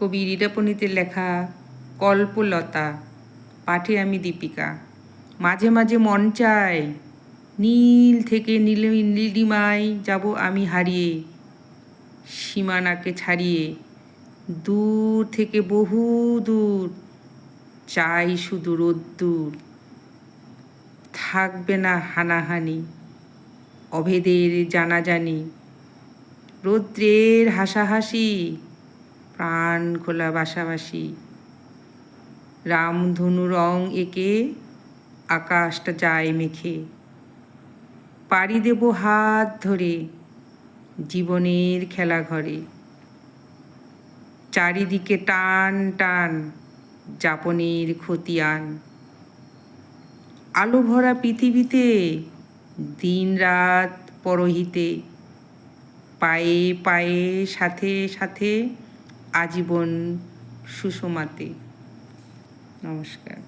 কবি রীরা পণ্ডিতের লেখা কল্পলতা, পাঠে আমি দীপিকা। মাঝে মাঝে মন চায়, নীল থেকে নীল নীলিমায় যাব আমি হারিয়ে, সীমানাকে ছাড়িয়ে। দূর থেকে বহু দূর, চাই শুধু রোদ্দুর। থাকবে না হানাহানি, অভেদের জানাজানি। রৌদ্রের হাসাহাসি প্রাণ খোলা বাসাবাসি। রামধনু রং এঁকে আকাশটা যায় মেখে। পাড়ি দেব হাত ধরে জীবনের খেলা ঘরে। চারিদিকে টান টান যাপনের খতিয়ান। আলো ভরা পৃথিবীতে, দিন রাত পরহিতে, পায়ে পায়ে, সাথে সাথে আজীবন সুষমাতে। নমস্কার।